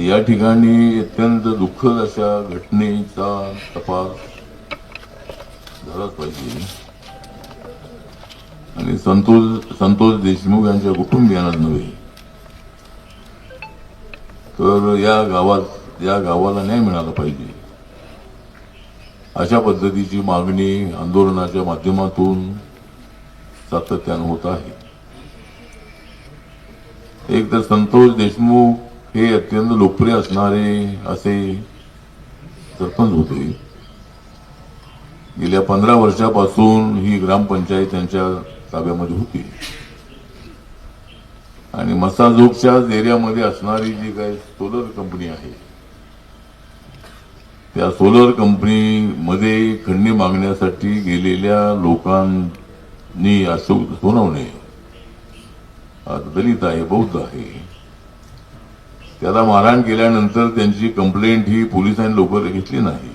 या ठिकाणी अत्यंत दुःखद अशा घटनेचा तपास झालाच पाहिजे. आणि संतोष संतोष देशमुख यांच्या कुटुंबियांनाच नव्हे. तर या गावात या गावाला न्याय मिळाला पाहिजे. अशा पद्धतीची मागणी आंदोलनाच्या माध्यमातून सातत्यानं होत आहे. एक तर संतोष देशमुख हे अत्यंत लोकप्रिय असणारे असे सरपंच होते. गेल्या पंधरा वर्षापासून ही ग्रामपंचायत त्यांच्या ताब्यामध्ये होती. आणि मसाजोगच्याच एरियामध्ये असणारी जी काही सोलर कंपनी आहे त्या सोलर कंपनीमध्ये खंडणी मागण्यासाठी गेलेल्या लोकांनी अशोक सोनवणे आता दलित आहे बौद्ध आहे त्याला मारहाण केल्यानंतर त्यांची कंप्लेंट ही पोलिसांनी लवकर घेतली नाही.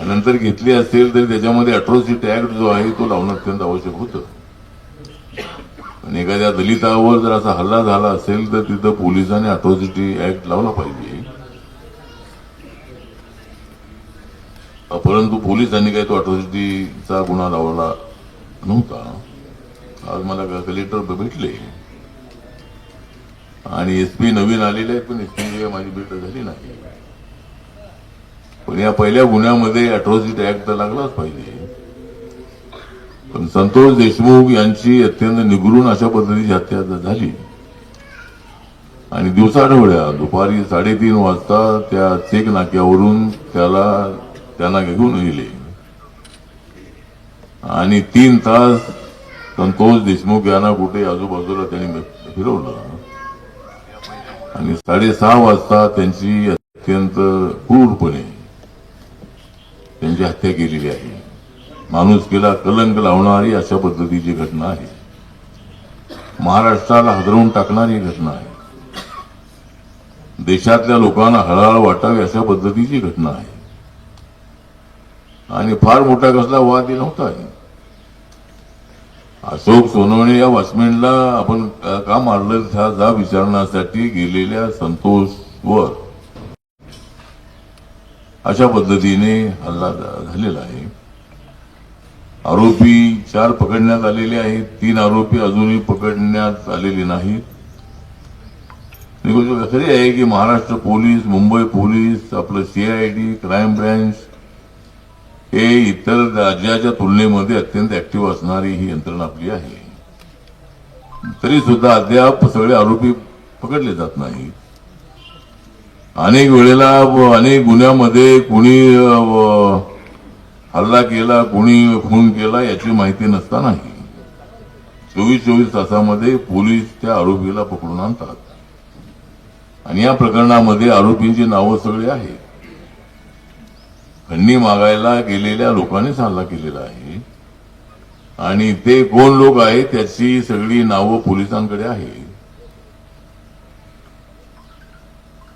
नंतर घेतली असेल तर त्याच्यामध्ये अट्रॉसिटी ऍक्ट जो आहे तो लावणं अत्यंत आवश्यक होतं. आणि एखाद्या दलितावर जर असा हल्ला झाला असेल तर तिथं पोलिसांनी अट्रॉसिटी ऍक्ट लावला पाहिजे. परंतु पोलिसांनी काही तो अट्रॉसिटीचा गुन्हा लावला नव्हता. आज मला कलेक्टर भेटले. आणि एसपी नवीन आलेले आहे पण एसपी माझी भेट झाली नाही. पण या पहिल्या गुन्ह्यामध्ये अट्रॉसिटी ऍक्ट तर लागलाच पाहिजे. पण संतोष देशमुख यांची अत्यंत निगरून अशा पद्धतीची हत्या झाली. आणि दिवसाढवळ्या दुपारी साडेतीन वाजता त्या चेक नाक्यावरून त्याला त्यांना घेऊन गेले. आणि तीन तास संतोष देशमुख यांना कुठे आजूबाजूला त्यांनी फिरवलं. आणि साडेसहा वाजता त्यांची अत्यंत क्रूरपणे त्यांची हत्या केलेली आहे. माणुसकीला कलंक लावणारी अशा पद्धतीची घटना आहे. महाराष्ट्राला हदरवून टाकणारी घटना आहे. देशातल्या लोकांना हळहळ वाटावी अशा पद्धतीची घटना आहे. आणि फार मोठा कसला वाद ही नव्हता अशोक सोनवणे या वॉचमॅनला आपण का मारलं ह्या जा विचारण्यासाठी गेलेल्या संतोषवर अशा पद्धतीने हल्ला झालेला आहे. आरोपी चार पकडण्यात आलेले आहेत. तीन आरोपी अजूनही पकडण्यात आलेले नाहीत. खरी आहे की महाराष्ट्र पोलीस मुंबई पोलीस आपलं सीआयडी क्राईम ब्रँच हे इतर राज्याच्या तुलनेमध्ये अत्यंत ऍक्टिव्ह असणारी ही यंत्रणा आपली आहे. तरी सुद्धा अद्याप सगळे आरोपी पकडले जात नाही अनेक वेळेला अनेक गुन्ह्यामध्ये कुणी हल्ला केला कुणी खून केला याची माहिती नसतानाही चोवीस चोवीस तासामध्ये पोलीस त्या आरोपीला पकडून आणतात. आणि या प्रकरणामध्ये आरोपींची नावं सगळी आहेत. खंडणी मागायला गेलेल्या लोकांनीच हल्ला केलेला आहे. आणि ते कोण लोक आहेत त्याची सगळी नावं पोलिसांकडे आहे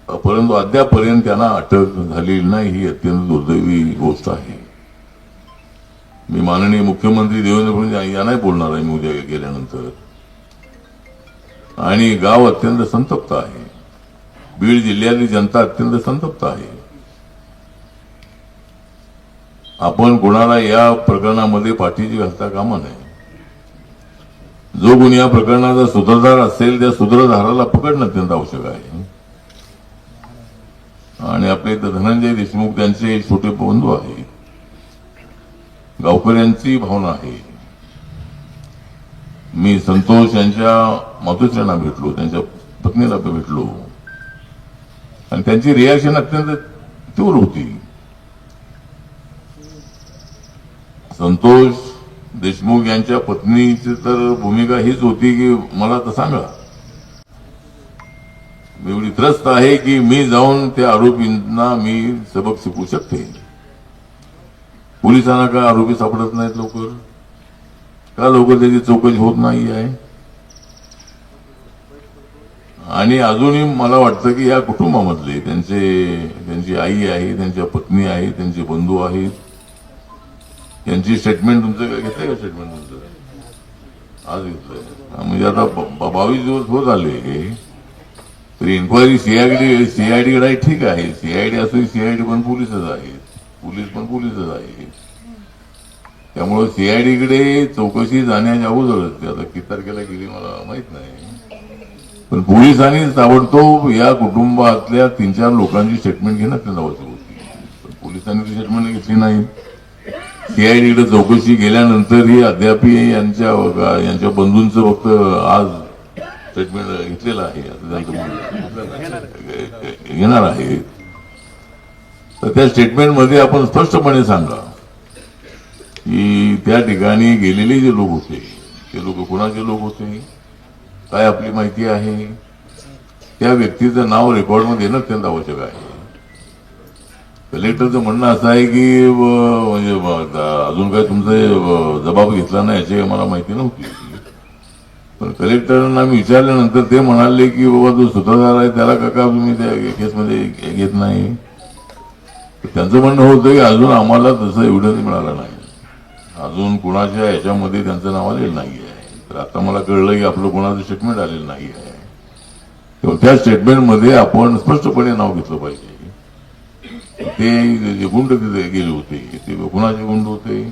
परंतु अद्यापर्यंत त्यांना अटक झालेली नाही ही अत्यंत दुर्दैवी गोष्ट आहे. मी माननीय मुख्यमंत्री देवेंद्र फडणवीस यांनाही बोलणार आहे मी उद्या गेल्यानंतर. आणि गाव अत्यंत संतप्त आहे. बीड जिल्ह्यातली जनता अत्यंत संतप्त आहे. आपण कोणाला या प्रकरणामध्ये पाठीची घालता कामा नये. जो कोणी या प्रकरणाचा सूत्रधार असेल त्या सूत्रधाराला पकडणं अत्यंत आवश्यक आहे. आणि आपले इथं धनंजय देशमुख त्यांचे छोटे बंधू आहेत. गावकऱ्यांची भावना आहे. मी संतोष यांच्या मातोश्र्यांना भेटलो त्यांच्या पत्नीला भेटलो. आणि त्यांची रिॲक्शन अत्यंत तीव्र होती. संतोष देशमुख यांच्या पत्नीची तर भूमिका हीच होती की मला तर सांगा. मी एवढी त्रस्त आहे की मी जाऊन त्या आरोपींना मी सबक शिकवू शकते. पोलिसांना का आरोपी सापडत नाहीत लवकर? का लवकर त्याची चौकशी होत नाही आहे? आणि अजूनही मला वाटतं की या कुटुंबामधले त्यांचे त्यांची आई आहे त्यांच्या पत्नी आहे त्यांचे बंधू आहेत यांची स्टेटमेंट तुमचं काय? घेतलंय का स्टेटमेंट तुमचं? आज घेतलं म्हणजे आता बावीस दिवस होत आले तरी इन्क्वायरी सीआयडी सीआयडी कडे आहे, ठीक आहे. सीआयडी असो सीआयडी पण पोलीसच आहे. पोलीस पण पोलीसच आहे. त्यामुळे सीआयडीकडे चौकशी जाण्याच्या अगोदरच ते आता किती तारखेला गेली मला माहीत नाही. पण पोलिसांनी ताबडतोब या कुटुंबातल्या तीन चार लोकांची स्टेटमेंट घेणं त्यांना होती. पण पोलिसांनी ती स्टेटमेंट घेतली नाही. सीआयडीकडे चौकशी केल्यानंतरही अद्याप यांच्या यांच्या बंधूंचं फक्त आज स्टेटमेंट घेतलेलं आहे. घेणार आहे. तर त्या स्टेटमेंटमध्ये आपण स्पष्टपणे सांगा की त्या ठिकाणी गेलेले जे लोक होते ते लोक कोणाचे लोक होते? काय आपली माहिती आहे? त्या व्यक्तीचं नाव रेकॉर्डमध्ये येणं अत्यंत आवश्यक आहे. कलेक्टरचं म्हणणं असं आहे की म्हणजे अजून काय तुमचे जबाब घेतला नाही याची मला माहिती नव्हती. पण कलेक्टरांना आम्ही विचारल्यानंतर ते म्हणाले की बाबा जो सूत्रधार आहे त्याला काका तुम्ही त्या केसमध्ये घेत नाही? त्यांचं म्हणणं होतं की अजून आम्हाला तसं एव्हिडन्स मिळाला नाही. अजून कुणाच्या याच्यामध्ये त्यांचं नाव आलेलं नाही आहे तर आता मला कळलं की आपलं कोणाचं स्टेटमेंट आलेलं नाही आहे त्या स्टेटमेंटमध्ये आपण स्पष्टपणे नाव घेतलं पाहिजे. ते जे गुंड तिथे गेले होते ते कुणाचे गुंड होते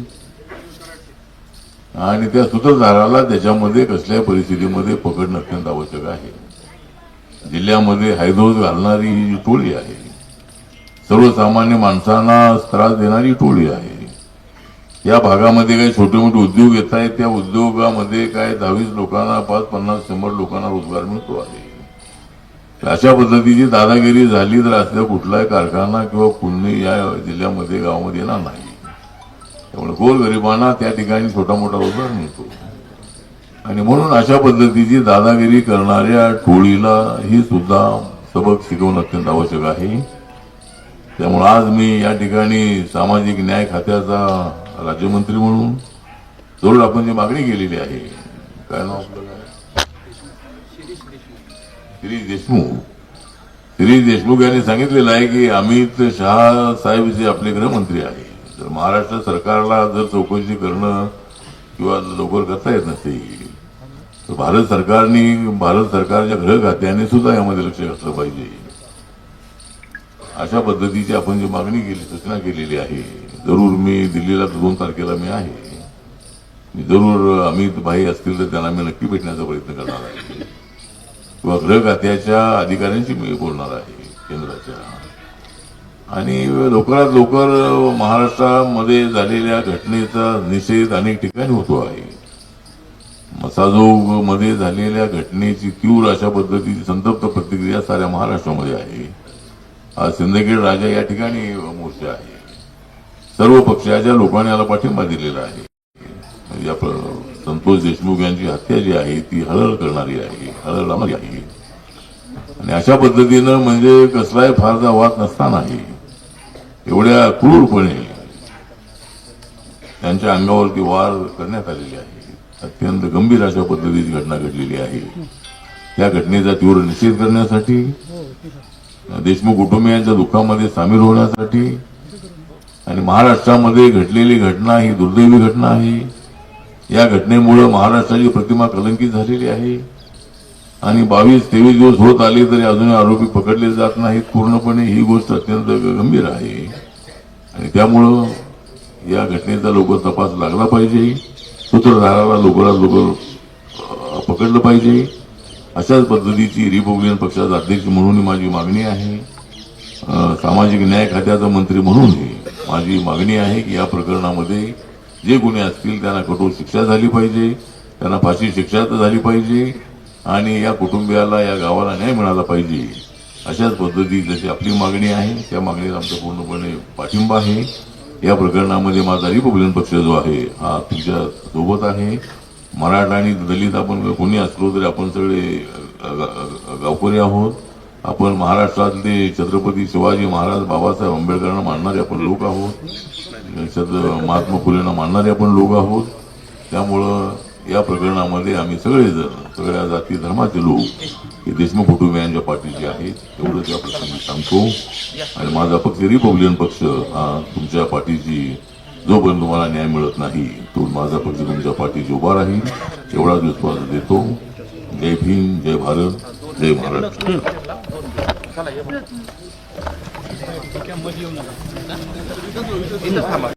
आणि त्या सूत्रधाराला त्याच्यामध्ये कसल्याही परिस्थितीमध्ये पकडणं अत्यंत आवश्यक आहे. जिल्ह्यामध्ये हैदोज घालणारी ही जी टोळी आहे सर्वसामान्य माणसांना त्रास देणारी टोळी आहे. या भागामध्ये काही छोटे मोठे उद्योग येत आहेत त्या उद्योगामध्ये काय दहावीस लोकांना पाच पन्नास शंभर लोकांना रोजगार मिळतो आहे. अशा पद्धतीची दादागिरी झाली तर असल्या कुठलाही कारखाना किंवा कुणी या जिल्ह्यामध्ये गावामध्ये येणार नाही. त्यामुळे गोरगरिबांना त्या ठिकाणी छोटा मोठा रोजगार मिळतो. आणि म्हणून अशा पद्धतीची दादागिरी करणाऱ्या टोळीला ही सुद्धा सबक शिकवणं अत्यंत आवश्यक आहे. त्यामुळे आज मी या ठिकाणी सामाजिक न्याय खात्याचा राज्यमंत्री म्हणून जरूर आपण जी मागणी केलेली आहे काय नाव श्री देशमुख. श्री देशमुख यांनी सांगितलेलं आहे की अमित शहा साहेब जे आपले गृहमंत्री आहे. तर महाराष्ट्र सरकारला जर चौकशी करणं किंवा लवकर करता येत नसेल तर भारत सरकारने भारत सरकारच्या गृह खात्याने सुद्धा यामध्ये लक्ष घातलं पाहिजे. अशा पद्धतीची आपण जी मागणी केली सूचना केलेली आहे जरूर मी दिल्लीला दोन तारखेला मी आहे. मी जरूर अमित भाई असतील तर त्यांना मी नक्की भेटण्याचा प्रयत्न करणार आहे. किंवा गृह खात्याच्या अधिकाऱ्यांशी मी बोलणार आहे केंद्राच्या. आणि लवकरात लवकर महाराष्ट्रामध्ये झालेल्या घटनेचा निषेध अनेक ठिकाणी होतो आहे. मसाजोगमध्ये झालेल्या घटनेची तीव्र अशा पद्धतीची संतप्त प्रतिक्रिया साऱ्या महाराष्ट्रामध्ये आहे. आज सिंदखेड राजा या ठिकाणी मोर्चा आहे. सर्व पक्षाच्या लोकांनी याला पाठिंबा दिलेला आहे. म्हणजे संतोष देशमुख यांची हत्या जी आहे ती हळहळ करणारी आहे हळहळ लावणारी आहे. आणि अशा पद्धतीनं म्हणजे कसलाही फारसा वाद नसतानाही एवढ्या क्रूरपणे त्यांच्या अंगावरती वार करण्यात आलेली आहे. अत्यंत गंभीर अशा पद्धतीची घटना घडलेली आहे. त्या घटनेचा तीव्र निषेध करण्यासाठी देशमुख कुटुंबियांच्या दुःखामध्ये सामील होण्यासाठी आणि महाराष्ट्रामध्ये घडलेली घटना ही दुर्दैवी घटना आहे. या घटनेमुळं महाराष्ट्राची प्रतिमा कलंकित झालेली आहे. आणि बावीस तेवीस दिवस होत आले तरी अजूनही आरोपी पकडले जात नाहीत. पूर्णपणे ही गोष्ट अत्यंत गंभीर आहे. आणि त्यामुळं या घटनेचा लवकर तपास लागला पाहिजे. सूत्रधाराला लवकरात लवकर पकडलं पाहिजे. अशाच पद्धतीची रिपब्लिकन पक्षाचा अध्यक्ष म्हणून माझी मागणी आहे. सामाजिक न्याय खात्याचा मंत्री म्हणूनही माझी मागणी आहे की या प्रकरणामध्ये जे गुन्हे असतील त्यांना कठोर शिक्षा झाली पाहिजे त्यांना फाशी शिक्षा तर झाली पाहिजे आणि या कुटुंबियाला या गावाला न्याय मिळाला पाहिजे. अशाच पद्धती जशी आपली मागणी आहे त्या मागणीला आमचा पूर्णपणे पाठिंबा आहे. या प्रकरणामध्ये माझा रिपब्लिकन पक्ष जो आहे हा तुमच्यासोबत आहे. मराठा आणि दलित आपण कोणी असलो तरी आपण सगळे गावकरी आहोत. आपण महाराष्ट्रातले छत्रपती शिवाजी महाराज बाबासाहेब आंबेडकरांना मानणारे आपण लोक आहोत. याच्यात महात्मा फुलेंना मानणारे आपण लोक आहोत. त्यामुळं या प्रकरणामध्ये आम्ही सगळेजण सगळ्या जाती धर्माचे लोक हे देशमुख कुटुंबियांच्या पाठीचे आहेत. एवढंच या प्रसंगी सांगतो. आणि माझा पक्ष रिपब्लिकन पक्ष हा तुमच्या पाठीची जोपर्यंत तुम्हाला न्याय मिळत नाही तो माझा पक्ष तुमच्या पाठीची उभा राहील. एवढाच विश्वास देतो. जय भीम जय भारत जय महाराष्ट्र. इथंच थांबा.